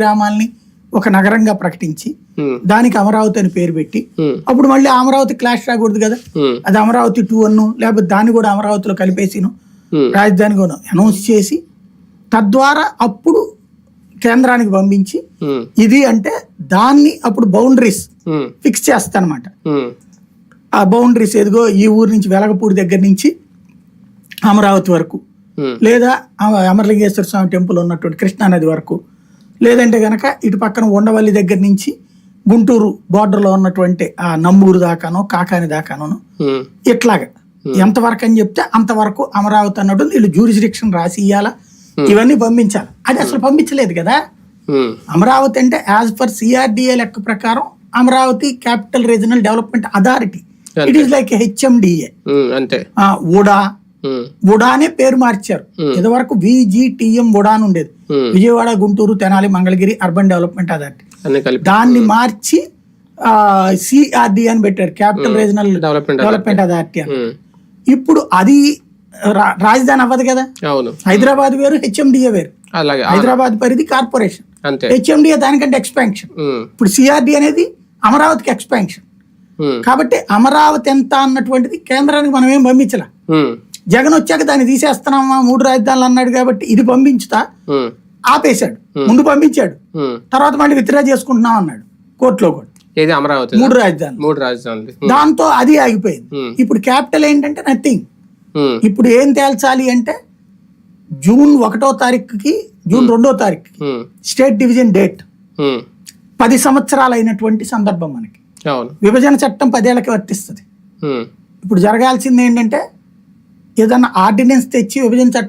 గ్రామాల్ని ఒక నగరంగా ప్రకటించి దానికి అమరావతి అని పేరు పెట్టి అప్పుడు మళ్ళీ అమరావతి క్లాష్ రాకూడదు కదా. అది అమరావతి టూ అన్ను లేకపోతే దాన్ని కూడా అమరావతిలో కలిపేసిను ఉమ్, రాజధాని కూడా అనౌన్స్ చేసి తద్వారా అప్పుడు కేంద్రానికి పంపించి ఇది అంటే దాన్ని అప్పుడు బౌండరీస్ ఫిక్స్ చేస్తానమాట. ఆ బౌండరీస్ ఎదుగో ఈ ఊరు నుంచి వెలగపూడి దగ్గర నుంచి అమరావతి వరకు లేదా అమ- అమరలింగేశ్వర స్వామి టెంపుల్ ఉన్నటువంటి కృష్ణానది వరకు లేదంటే గనక ఇటు పక్కన ఉండవల్లి దగ్గర నుంచి గుంటూరు బార్డర్లో ఉన్నటువంటి ఆ నంబూరు దాకానో కాకాని దాకానో ఉమ్, ఇట్లాగా. ఎంతవరకు అని చెప్తే అంతవరకు అమరావతి అన్నట్టు వీళ్ళు జ్యూరిస్డిక్షన్ రాసి ఇవ్వాలా ఇవన్నీ పంపించాలి. అది అసలు పంపించలేదు కదా. అమరావతి అంటే యాజ్ పర్ సిఆర్డిఏ లెక్క ప్రకారం Amaravati capital regional development authority it is like HMDA um, అంతే. అనే పేరు మార్చారు. ఇదివరకు విజిటిఎం ఉడా అని ఉండేది Vijayawada Guntur Tenali Mangalagiri urban development authority. దాన్ని మార్చి సిఆర్డి అని పెట్టారు. Capital regional development authority. అని. ఇప్పుడు అది రాజధాని అవ్వదు కదా? హైదరాబాద్ వేరు హెచ్ఎండిఏ వేరు. హైదరాబాద్ పరిధి కార్పొరేషన్. హెచ్ఎండిఏ దానికంటే ఎక్స్పాన్షన్. ఇప్పుడు సిఆర్డి అనేది అమరావతికి ఎక్స్పాన్షన్. కాబట్టి అమరావతి ఎంత అన్నటువంటిది కేంద్రానికి మనం ఏం పంపించలే జగన్ వచ్చాక దాన్ని తీసేస్తున్నామా? మూడు రాజధానులు అన్నాడు కాబట్టి ఇది పంపించుతా. ఆపేశాడు. ముందు పంపించాడు. తర్వాత మళ్ళీ విత్డ్రా చేసుకుంటున్నాం అన్నాడు. కోర్టులో కూడా. ఏది అమరావతి? మూడు రాజధానులు. మూడు రాజధానులు. దాంతో అది ఆగిపోయింది. ఇప్పుడు క్యాపిటల్ ఏంటంటే నథింగ్. ఇప్పుడు ఏం తేల్చాలి అంటే జూన్ ఒకటో తారీఖుకి జూన్ రెండో తారీఖుకి స్టేట్ డివిజన్ డేట్. పది సంవత్సరాలు అయినటువంటి సందర్భం మనకి. విభజన చట్టం పదేళ్ళకి వర్తిస్తుంది. ఇప్పుడు జరగాల్సింది ఏంటంటే ఏదైనా ఆర్డినెన్స్ తెచ్చి విభజన చట్టం